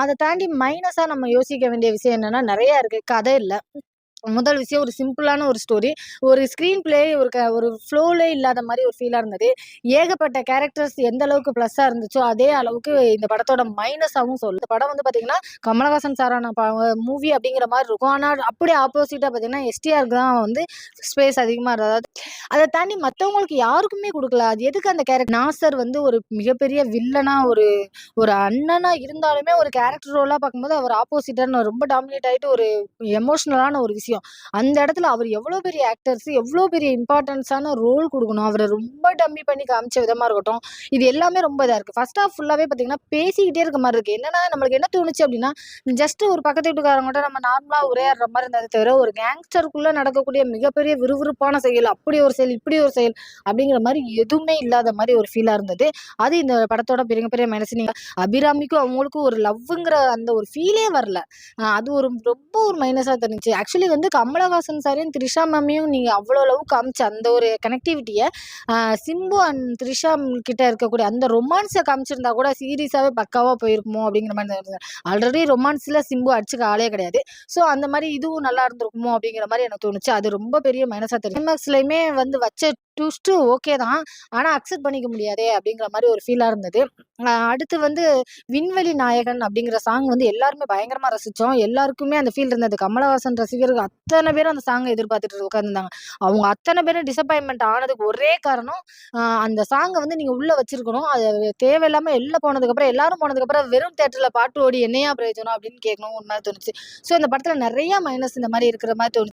அதை தாண்டி மைனஸாக நம்ம யோசிக்க வேண்டிய விஷயம் என்னன்னா நிறையா இருக்குது கதை இல்லை. முதல் விஷயம் ஒரு சிம்பிளான ஒரு ஸ்டோரி. ஒரு ஸ்க்ரீன் பிளே ஒரு க ஒரு ஃப்ளோலே இல்லாத மாதிரி ஒரு ஃபீலாக இருந்தது. ஏகப்பட்ட கேரக்டர்ஸ் எந்த அளவுக்கு ப்ளஸ்ஸாக இருந்துச்சோ அதே அளவுக்கு இந்த படத்தோட மைனஸாகவும் சொல்லுது இந்த படம் வந்து பார்த்திங்கன்னா கமலஹாசன் சாரான ப மூவி அப்படிங்கிற மாதிரி இருக்கும். ஆனால் அப்படியே ஆப்போசிட்டாக பார்த்தீங்கன்னா எஸ்டிஆருக்கு தான் வந்து ஸ்பேஸ் அதிகமாக இருந்தது. அதை தாண்டி மற்றவங்களுக்கு யாருக்குமே கொடுக்கல. அது எதுக்கு அந்த கேரக்டர் நாசர் வந்து ஒரு மிகப்பெரிய வில்லனாக ஒரு ஒரு அண்ணனாக இருந்தாலுமே ஒரு கேரக்டர் ரோலாக பார்க்கும்போது அவர் ஆப்போசிட்டான ரொம்ப டாமினேட் ஆகிட்டு ஒரு எமோஷ்னலான ஒரு விஷயம் அந்த இடத்துல அவர் எவ்வளோ பெரிய ஆக்டர்ஸ் எவ்வளோ பெரிய இம்பார்ட்டன்ஸான ரோல் கொடுக்கணும். அவரை ரொம்ப டம்மி பண்ணி காமிச்ச விதமாக இருக்கட்டும். இது எல்லாமே ரொம்ப இதாக இருக்குது ஃபர்ஸ்ட் ஆஃப் ஃபுல்லாகவே பார்த்தீங்கன்னா பேசிக்கிட்டே இருக்க மாதிரி இருக்குது என்னன்னா நம்மளுக்கு என்ன தோணுச்சு அப்படின்னா ஜஸ்ட் ஒரு பக்கத்து வீட்டுக்காரங்கிட்ட நம்ம நார்மலாக உரையாடுற மாதிரி இருந்தது தவிர ஒரு கேங்ஸ்டருக்குள்ளே நடக்கக்கூடிய மிகப்பெரிய விறுவிறுப்பான செயல் அப்படி ஒரு செயல் இப்படி ஒரு செயல் அப்படிங்கிற மாதிரி எதுவுமே இல்லாத மாதிரி ஒரு ஃபீலாக இருந்தது. அது இந்த படத்தோட பெரிய பெரிய மைனஸ் நீங்கள் அபிராமிக்கும் அவங்களுக்கும் ஒரு லவ்ங்கிற அந்த ஒரு ஃபீலே வரல. அது ஒரு ரொம்ப ஒரு மைனஸாக தெரிஞ்சு ஆக்சுவலி வந்து வந்து கமலஹாசன் சாரையும் த்ரிஷா மேமையும் நீங்கள் அவ்வளோ லவ் காமிச்ச அந்த ஒரு கனெக்டிவிட்டியை சிம்பு அண்ட் த்ரிஷா கிட்ட இருக்கக்கூடிய அந்த ரொமான்ஸை காமிச்சிருந்தா கூட சீரியஸாகவே பக்காவாக போயிருக்குமோ அப்படிங்கிற மாதிரி ஆல்ரெடி ரொமான்ஸில் சிம்பு அடிச்சுக்க ஆளே கிடையாது. ஸோ அந்த மாதிரி இதுவும் நல்லா இருந்திருக்குமோ அப்படிங்கிற மாதிரி எனக்கு தோணுச்சு. அது ரொம்ப பெரிய மைனஸாக தெரியும் கிளைமேக்ஸ்லையுமே வந்து வச்ச ட்விஸ்ட்டு ஓகே தான். ஆனால் அக்செப்ட் பண்ணிக்க முடியாதே அப்படிங்கிற மாதிரி ஒரு ஃபீலாக இருந்தது. அடுத்து வந்து விண்வெளி நாயகன் அப்படிங்கிற சாங் வந்து எல்லாருமே பயங்கரமாக ரசித்தோம் எல்லாருக்குமே அந்த ஃபீல் இருந்தது. கமலஹாசன் ரசிகர்கள் அத்தனை பேரும் அந்த சாங்கை எதிர்பார்த்துட்டு உட்காந்துருந்தாங்க அவங்க அத்தனை பேரும் டிசப்பாயின்மெண்ட் ஆனதுக்கு ஒரே காரணம் அந்த சாங்கை வந்து நீங்கள் உள்ளே வச்சிருக்கணும். அது தேவையில்லாமல் எல்லாம் போனதுக்கப்புறம் எல்லாரும் போனதுக்கப்புறம் வெறும் தேட்டரில் பாட்டு ஓடி என்னையா பிரயோஜனம் அப்படின்னு கேட்கணும் ஒரு மாதிரி தோணுச்சு. ஸோ இந்த படத்தில் நிறைய மைனஸ் இந்த மாதிரி இருக்கிற மாதிரி தோணுச்சு.